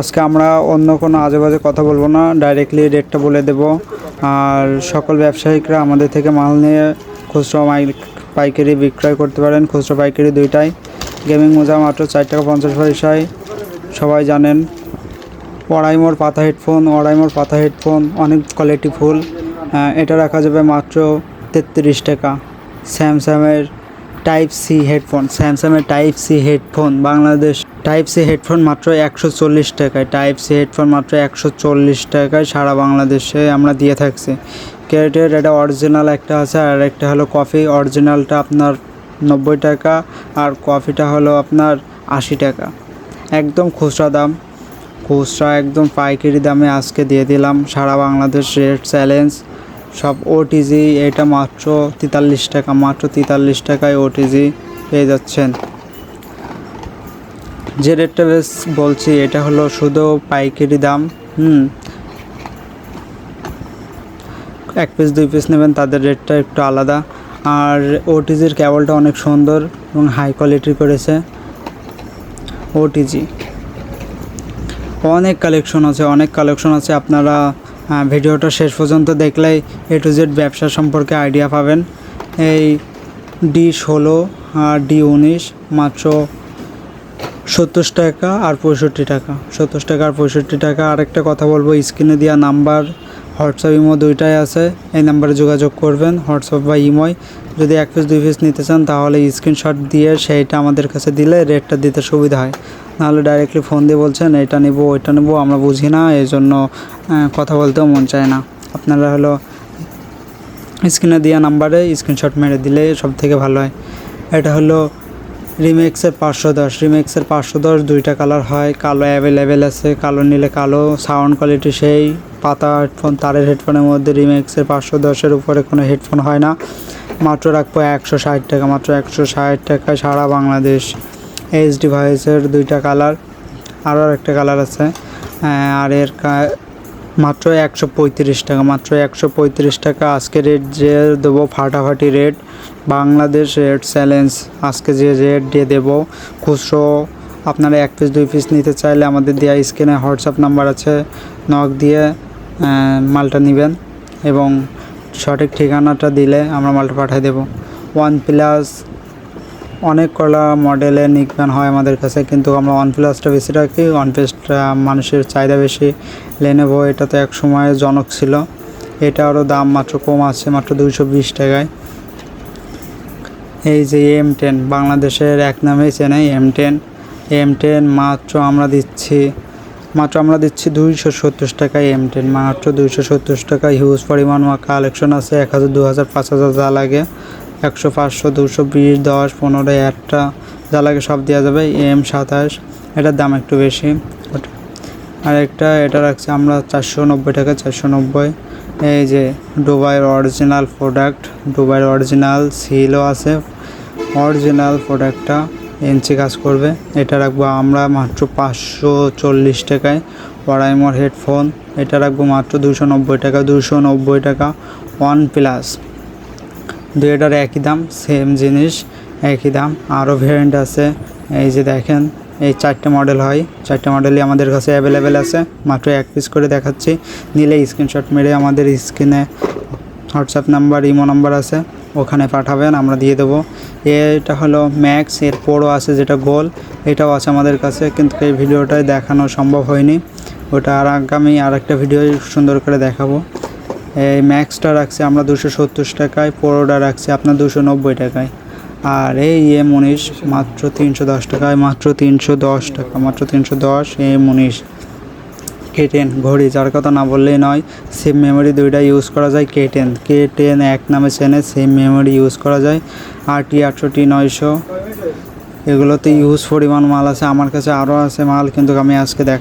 আজকে আমরা অন্য কোনো আজে বাজে কথা বলব না ডাইরেক্টলি রেটটা বলে দেব। আর সকল ব্যবসায়িকরা আমাদের থেকে মাল নিয়ে খুচরো মাইল পাইকারি বিক্রয় করতে পারেন, খুচরো পাইকারি দুইটাই। গেমিং মোজা মাত্র চার টাকা পঞ্চাশ পয়সায়, সবাই জানেন। অড়াইমোর পাতা হেডফোন অড়াইমোর পাতা হেডফোন, অনেক কোয়ালিটি ফুল। এটা রাখা যাবে মাত্র তেত্রিশ টাকা। স্যামসাংয়ের টাইপ সি হেডফোন স্যামসাংয়ের type C headphone Bangladesh type C headphone মাত্র একশো চল্লিশ টাকায়। টাইপ সি হেডফোন মাত্র একশো চল্লিশ টাকায় সারা বাংলাদেশে আমরা দিয়ে থাকছি। ক্যারেটের এটা অরিজিনাল একটা আছে, আর একটা হলো কফি অরিজিনালটা আপনার নব্বই টাকা, আর কফিটা হলো আপনার আশি টাকা। একদম খুচরা দাম। খুচরা একদম পাইকারি দামে আজকে দিয়ে দিলাম। সারা বাংলাদেশ রেট চ্যালেঞ্জ সব ওটিজি এটা মাত্র তেতাল্লিশ টাকা, মাত্র তেতাল্লিশ টাকায় ওটিজি পেয়ে যাচ্ছেন। যে রেটটা বেশ বলছি, এটা হলো শুধু পাইকারি দাম, হুম। এক পিস দুই পিস নেবেন, তাদের রেটটা একটু আলাদা। আর ওটিজির কেবলটা অনেক সুন্দর এবং হাই কোয়ালিটির করেছে। ওটিজি অনেক কালেকশন আছে, অনেক কালেকশন আছে। আপনারা ভিডিওটা শেষ পর্যন্ত দেখলেই এ টু জেড ব্যবসা সম্পর্কে আইডিয়া পাবেন। এই ডি ষোলো আর ডি উনিশ, মাত্র সত্তর টাকা আর পঁয়ষট্টি টাকা। সত্তর টাকা আর পঁয়ষট্টি টাকা। আরেকটা কথা বলব, স্ক্রিনে দেওয়া নাম্বার, হোয়াটসঅ্যাপ ইমো দুইটাই আছে। এই নাম্বারে যোগাযোগ করবেন, হোয়াটসঅ্যাপ বা ইমোয়। যদি এক পিস দুই পিস নিতে চান, তাহলে স্ক্রিনশট দিয়ে সেইটা আমাদের কাছে দিলে রেটটা দিতে সুবিধা হয়। নাহলে ডাইরেক্টলি ফোন দিয়ে বলছেন এটা নেব, ওইটা নেব, আমরা বুঝি না এই জন্য কথা বলতেও মন চায় না। আপনারা হলো স্ক্রিনে দেওয়া নাম্বারে স্ক্রিনশট মেরে দিলে সব থেকে ভালো হয়। এটা হলো রিমেক্সের পাঁচশো দশ, রিমেক্সের পাঁচশো দশ দুইটা কালার হয়। কালো অ্যাভেলেবেল আছে, কালো নিলে কালো সাউন্ড কোয়ালিটি সেই, পাতা হেডফোন তারের হেডফোনের মধ্যে রিমেক্সের পাঁচশো দশের উপরে কোনো হেডফোন হয় না। মাত্র রাখব একশো ষাট টাকা, মাত্র একশো ষাট টাকায় সারা বাংলাদেশ। এইচ ডিভাইসের দুইটা কালার। আরও একটা কালার আছে। আর এর মাত্র একশো পঁয়ত্রিশ টাকা, মাত্র একশো পঁয়ত্রিশ টাকা। আজকে রেট যে দেবো, ফাটাফাটি রেট বাংলাদেশ রেট চ্যালেঞ্জ আজকে যে রেট দিয়ে দেবো, খুচরো আপনারা এক পিস দুই পিস নিতে চাইলে আমাদের দেওয়া স্ক্রিনে হোয়াটসঅ্যাপ নাম্বার আছে। নক দিয়ে মালটা নেবেন এবং সঠিক ঠিকানাটা দিলে আমরা মালটা পাঠিয়ে দেবো। ওয়ান প্লাস অনেক কলা মডেলের নিকম্যান হয় আমাদের কাছে, কিন্তু আমরা ওয়ান প্লাসটা বেশি রাখি। ওয়ান প্লাসটা মানুষের চাহিদা বেশি। লেনেভো এটা তো এক সময় জনক ছিল। এটা আরও দাম মাত্র কম আছে, মাত্র দুইশো বিশ টাকায়। এই যে এম টেন বাংলাদেশের এক নামেই চেনে এম টেন এম টেন মাত্র আমরা দিচ্ছি, মাত্র আমরা দিচ্ছি দুইশো সত্তর টাকায় এম টেন মাত্র দুইশো সত্তর টাকা হিউজ পরিমাণ কালেকশন আছে, এক হাজার দু হাজার, পাঁচ হাজার যা লাগে। একশো, পাঁচশো, দুশো, বিশ, দশ, পনেরো, একটা, যা লাগে সব দেওয়া যাবে, এম সাতাশ, এটার দাম একটু বেশি। আর একটা এটা রাখছি আমরা চারশো নব্বই টাকা, চারশো নব্বই। এই যে, দুবাইয়ের অরিজিনাল প্রোডাক্ট দুবাইয়ের অরিজিনাল সিলও আছে। অরিজিনাল প্রোডাক্টটা এনসি কাজ করবে। এটা রাখব আমরা মাত্র পাঁচশো চল্লিশ টাকায়। ওয়ারাইমোর হেডফোন এটা রাখব মাত্র দুশো নব্বই টাকা, দুশো নব্বই টাকা, ওয়ান প্লাস। দুইটার একই দাম সেম জিনিস, একই দাম। আরও ভ্যারিয়েন্ট আছে, এই যে দেখেন, এই চারটে মডেল হয়। চারটে মডেলই আমাদের কাছে অ্যাভেলেবেল আছে। মাত্র এক পিস করে দেখাচ্ছি। নিলে স্ক্রিনশট মেরে আমাদের স্ক্রিনে হোয়াটসঅ্যাপ নাম্বার ইমো নাম্বার আছে, ওখানে পাঠাবেন, আমরা দিয়ে দেবো। এটা হলো ম্যাক্স এর পোড়ো আছে যেটা গোল এটাও আছে আমাদের কাছে, কিন্তু এই ভিডিওটায় দেখানো সম্ভব হয়নি। ওটা আর আগামী আর একটা ভিডিও সুন্দর করে দেখাবো। এই ম্যাক্সটা রাখছি আমরা দুশো সত্তর টাকায় পোড়োটা রাখছি আপনার দুশো নব্বই টাকায়। আর এই এম উনিশ মাত্র তিনশো দশ টাকায়, মাত্র তিনশো দশ টাকা, মাত্র তিনশো দশ এম উনিশ। কে টেন ঘড়ি, যার কথা না বললেই নয় সেম মেমোরি দুইটা ইউজ করা যায় কে টেন কে টেন এক নামে চেনে সেম মেমোরি ইউজ করা যায়। আর টি আটষট্টি, নয়শো, এগুলোতে ইউজ পরিমাণ মাল আছে, আমার কাছে আরও আছে মাল, কিন্তু আমি আজকে দেখা